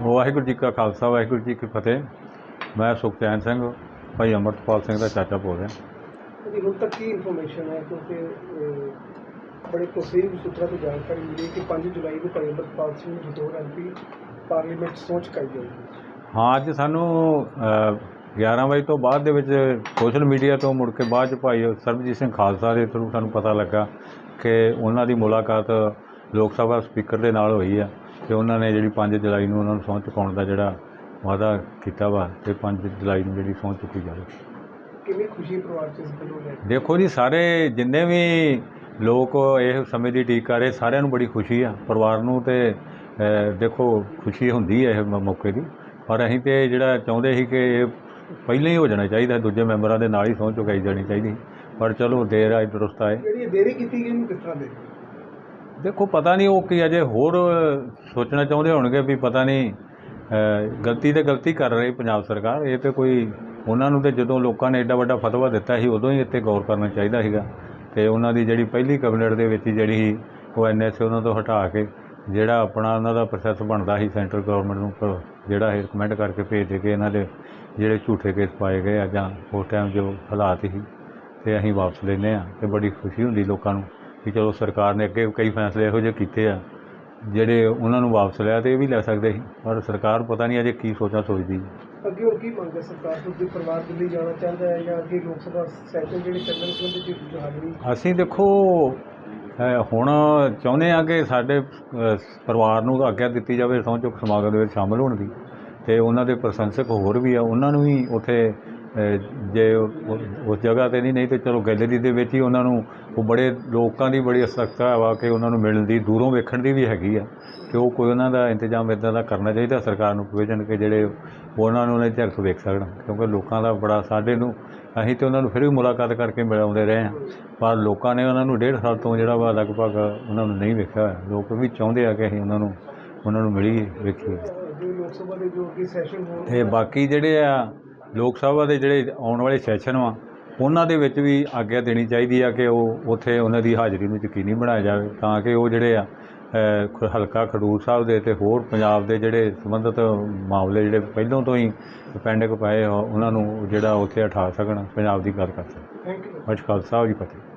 ਵਾਹਿਗੁਰੂ ਜੀ ਕਾ ਖਾਲਸਾ ਵਾਹਿਗੁਰੂ ਜੀ ਕੀ ਫਤਿਹ। ਮੈਂ ਸੁਖਚੈਨ ਸਿੰਘ ਭਾਈ ਅਮਰਤਪਾਲ ਸਿੰਘ ਦਾ ਚਾਚਾ ਬੋਲ ਰਿਹਾ। ਉਹਦੀ ਹੁਣ ਤੱਕ ਕੀ ਇਨਫੋਰਮੇਸ਼ਨ ਹੈ? ਕਿਉਂਕਿ ਅਹ, ਬੜੇ ਤਸਵੀਰ ਸੂਤਰਾਂ ਤੋਂ ਜਾਣਕਾਰੀ ਮਿਲੀ ਕਿ 5 ਜੁਲਾਈ ਨੂੰ ਭਾਈ ਅੰਮ੍ਰਿਤਪਾਲ ਸਿੰਘ ਜਦੋਰ ਐਮਪੀ ਪਾਰਲੀਮੈਂਟ ਸੋਚ ਕਾਈ ਜਾਊਗੀ ਹਾਂ। ਅੱਜ ਸਾਨੂੰ ਅ, 11 ਵਜੇ ਤੋਂ ਬਾਅਦ ਦੇ ਵਿੱਚ ਸੋਸ਼ਲ ਮੀਡੀਆ ਤੋਂ ਮੁੜ ਕੇ ਬਾਅਦ ਚ ਭਾਈ ਸਰਬਜੀਤ ਸਿੰਘ ਖਾਲਸਾ ਦੇ ਥਰੂ ਸਾਨੂੰ ਪਤਾ ਲੱਗਾ ਕਿ ਉਹਨਾਂ ਦੀ ਮੁਲਾਕਾਤ ਲੋਕ ਸਭਾ ਸਪੀਕਰ ਦੇ ਨਾਲ ਹੋਈ ਆ ਤੇ ਉਹਨਾਂ ਨੇ ਜਿਹੜੀ 5 ਜੁਲਾਈ ਨੂੰ ਉਹਨਾਂ ਨੂੰ ਸਹੁੰ ਚੁਕਾਉਣ ਦਾ ਜਿਹੜਾ ਵਾਅਦਾ ਕੀਤਾ ਵਾ ਤੇ 5 ਜੁਲਾਈ ਨੂੰ ਜਿਹੜੀ ਸਹੁੰ ਚੁੱਕੀ ਜਾਵੇ। ਕਿੰਨੀ ਖੁਸ਼ੀ ਪਰਿਵਾਰ ਚ ਇਸ ਗੱਲੋਂ ਲੈ ਕੇ? ਦੇਖੋ ਜੀ ਸਾਰੇ ਜਿੰਨੇ ਵੀ ਲੋਕ ਇਹ ਸਮੇਂ ਦੀ ਉਡੀਕ ਕਰ ਰਹੇ ਸਾਰਿਆਂ ਨੂੰ ਬੜੀ ਖੁਸ਼ੀ ਆ ਪਰਿਵਾਰ ਨੂੰ ਤੇ ਅ, ਦੇਖੋ ਖੁਸ਼ੀ ਹੁੰਦੀ ਹੈ ਇਹ ਮ- ਮੌਕੇ ਦੀ। ਪਰ ਅਸੀਂ ਤੇ ਜਿਹੜਾ ਚਾਹੁੰਦੇ ਸੀ ਕਿ ਇਹ ਪਹਿਲਾਂ ਹੀ ਹੋ ਜਾਣਾ ਚਾਹੀਦਾ ਦੂਜੇ ਮੈਂਬਰਾਂ ਦੇ ਨਾਲ ਹੀ ਸਹੁੰ ਚੁਕਾਈ ਜਾਣੀ ਚਾਹੀਦੀ। ਪਰ ਚਲੋ ਦੇਰ ਆਏ ਦਰੁਸਤ ਆਏ। ਜਿਹੜੀ ਇਹ ਦੇਰੀ ਕੀਤੀ ਗਈ ਨੂੰ ਕਿਸ ਤਰ੍ਹਾਂ ਦੇ ਦੇਖੋ, ਪਤਾ ਨਹੀਂ ਉਹ ਕੀ ਅਜੇ ਹੋਰ ਸੋਚਣਾ ਚਾਹੁੰਦੇ ਹੋਣਗੇ ਵੀ ਪਤਾ ਨਹੀਂ ਗਲਤੀ ਤੇ ਗਲਤੀ ਕਰ ਰਹੀ ਪੰਜਾਬ ਸਰਕਾਰ। ਇਹ ਤੇ ਕੋਈ, ਉਹਨਾਂ ਨੂੰ ਤੇ ਜਦੋਂ ਲੋਕਾਂ ਨੇ ਐਡਾ ਵੱਡਾ ਫਤਵਾ ਦਿੱਤਾ ਸੀ, ਉਦੋਂ ਹੀ ਇੱਥੇ ਗੌਰ ਕਰਨਾ ਚਾਹੀਦਾ ਸੀਗਾ। ਤੇ ਉਹਨਾਂ ਦੀ ਜਿਹੜੀ ਪਹਿਲੀ ਕੈਬਨਿਟ ਦੇ ਵਿੱਚ ਜਿਹੜੀ ਸੀ, ਉਹ ਐਨਐਸਏ ਉਹਨਾਂ ਤੋਂ ਹਟਾ ਕੇ ਜਿਹੜਾ ਆਪਣਾ ਉਹਨਾਂ ਦਾ ਪ੍ਰੋਸੈਸ ਬਣਦਾ ਸੀ ਸੈਂਟਰ ਗਵਰਨਮੈਂਟ ਨੂੰ ਜਿਹੜਾ ਇਹ ਰਿਕਮੈਂਡ ਕਰਕੇ ਭੇਜ ਦੇ ਕੇ ਇਹਨਾਂ ਦੇ ਜਿਹੜੇ ਝੂਠੇ ਕੇਸ ਪਾਏ ਗਏ ਆ ਜਾਂ ਉਸ ਟਾਈਮ ਜੋ ਹਾਲਾਤ ਸੀ, ਤੇ ਅਸੀਂ ਵਾਪਸ ਲੈਂਦੇ ਆ ਤੇ ਬੜੀ ਖੁਸ਼ੀ ਹੁੰਦੀ ਲੋਕਾਂ ਨੂੰ। ਕਿ ਚਲੋ ਸਰਕਾਰ ਨੇ ਅੱਗੇ ਕਈ ਫੈਸਲੇ ਇਹੋ ਜਿਹੇ ਕੀਤੇ ਆ ਜਿਹੜੇ ਉਹਨਾਂ ਨੂੰ ਵਾਪਸ ਲਿਆ ਤੇ ਇਹ ਵੀ ਲੈ ਸਕਦੇ ਸੀ ਪਰ ਸਰਕਾਰ ਪਤਾ ਨਹੀਂ ਅਜੇ ਕੀ ਸੋਚਾਂ ਸੋਚਦੀ ਅੱਗੇ ਹੋਰ ਕੀ ਮੰਗ ਹੈ ਸਰਕਾਰ ਤੋਂ ਕਿ ਪਰਿਵਾਰ ਦਿੱਲੀ ਜਾਣਾ ਚਾਹੁੰਦਾ ਹੈ ਜਾਂ ਅੱਗੇ ਲੋਕ ਸਭਾ ਸੈਸ਼ਨ ਜਿਹੜੇ ਚੱਲਣ ਸੰਬੰਧੀ ਚ ਹਾਜ਼ਰੀ ਅਸੀਂ ਦੇਖੋ ਹੁਣ ਚਾਹੁੰਦੇ ਆ ਕਿ ਸਾਡੇ ਪਰਿਵਾਰ ਨੂੰ ਆਗਿਆ ਦਿੱਤੀ ਜਾਵੇ ਸਹੁੰ ਚੁੱਕ ਸਮਾਗਮ ਦੇ ਵਿੱਚ ਸ਼ਾਮਲ ਹੋਣ ਦੀ ਤੇ ਉਹਨਾਂ ਦੇ ਪ੍ਰਸ਼ੰਸਕ ਹੋਰ ਵੀ ਆ ਉਹਨਾਂ ਨੂੰ ਵੀ ਉੱਥੇ ਜੇ ਉਸ ਜਗ੍ਹਾ ਤੇ ਨਹੀਂ ਨਹੀਂ ਤੇ ਚਲੋ ਗੈਲਰੀ ਦੇ ਵਿੱਚ ਹੀ ਉਹਨਾਂ ਨੂੰ ਉਹ ਬੜੇ ਲੋਕਾਂ ਦੀ ਬੜੀ ਅਸਕਤਾ ਵਾ ਕਿ ਉਹਨਾਂ ਨੂੰ ਮਿਲਣ ਦੀ ਦੂਰੋਂ ਵੇਖਣ ਦੀ ਵੀ ਹੈਗੀ ਆ ਕਿ ਉਹ ਕੋਈ ਉਹਨਾਂ ਦਾ ਇੰਤਜ਼ਾਮ ਇਦਾਂ ਦਾ ਕਰਨਾ ਚਾਹੀਦਾ ਸਰਕਾਰ ਨੂੰ ਪ੍ਰੋਵੀਜ਼ਨ ਕਿ ਜਿਹੜੇ ਉਹਨਾਂ ਨੂੰ ਉਹਨਾਂ ਝਲਕ ਵੇਖ ਸਕਣ ਕਿਉਂਕਿ ਲੋਕਾਂ ਦਾ ਬੜਾ ਸਾਡੇ ਨੂੰ ਅਸੀਂ ਤੇ ਉਹਨਾਂ ਨੂੰ ਫਿਰ ਵੀ ਮੁਲਾਕਾਤ ਕਰਕੇ ਮਿਲਾਉਂਦੇ ਰਹੇ ਹਾਂ। ਪਰ ਲੋਕਾਂ ਨੇ ਉਹਨਾਂ ਨੂੰ ਡੇਢ ਸਾਲ ਤੋਂ ਜਿਹੜਾ ਵਾ ਲਗਭਗ ਉਹਨਾਂ ਨੂੰ ਨਹੀਂ ਵੇਖਿਆ ਹੋਇਆ। ਲੋਕ ਵੀ ਚਾਹੁੰਦੇ ਆ ਕਿ ਅਸੀਂ ਉਹਨਾਂ ਨੂੰ ਉਹਨਾਂ ਨੂੰ ਮਿਲੀਏ ਵੇਖੀਏ। ਤੇ ਬਾਕੀ ਜਿਹੜੇ ਆ ਲੋਕ ਸਭਾ ਦੇ ਜਿਹੜੇ ਆਉਣ ਵਾਲੇ ਸੈਸ਼ਨ ਵਾ ਉਹਨਾਂ ਦੇ ਵਿੱਚ ਵੀ ਆਗਿਆ ਦੇਣੀ ਚਾਹੀਦੀ ਆ ਕਿ ਉਹ ਉੱਥੇ ਉਹਨਾਂ ਦੀ ਹਾਜ਼ਰੀ ਨੂੰ ਯਕੀਨੀ ਬਣਾਇਆ ਜਾਵੇ ਤਾਂ ਕਿ ਉਹ ਜਿਹੜੇ ਆ ਹਲਕਾ ਖਡੂਰ ਸਾਹਿਬ ਦੇ ਤੇ ਹੋਰ ਪੰਜਾਬ ਦੇ ਜਿਹੜੇ ਸੰਬੰਧਿਤ ਮਾਮਲੇ ਜਿਹੜੇ ਪਹਿਲਾਂ ਤੋਂ ਹੀ ਪੈਂਡਿੰਗ ਪਏ ਆ ਉਹਨਾਂ ਨੂੰ ਜਿਹੜਾ ਉੱਥੇ ਉਠਾ ਸਕਣ ਪੰਜਾਬ ਦੀ ਗੱਲ ਕਰ ਸਕਣ। ਥੈਂਕ ਯੂ ਖਾਲਸਾ ਜੀ ਫਤਿਹ।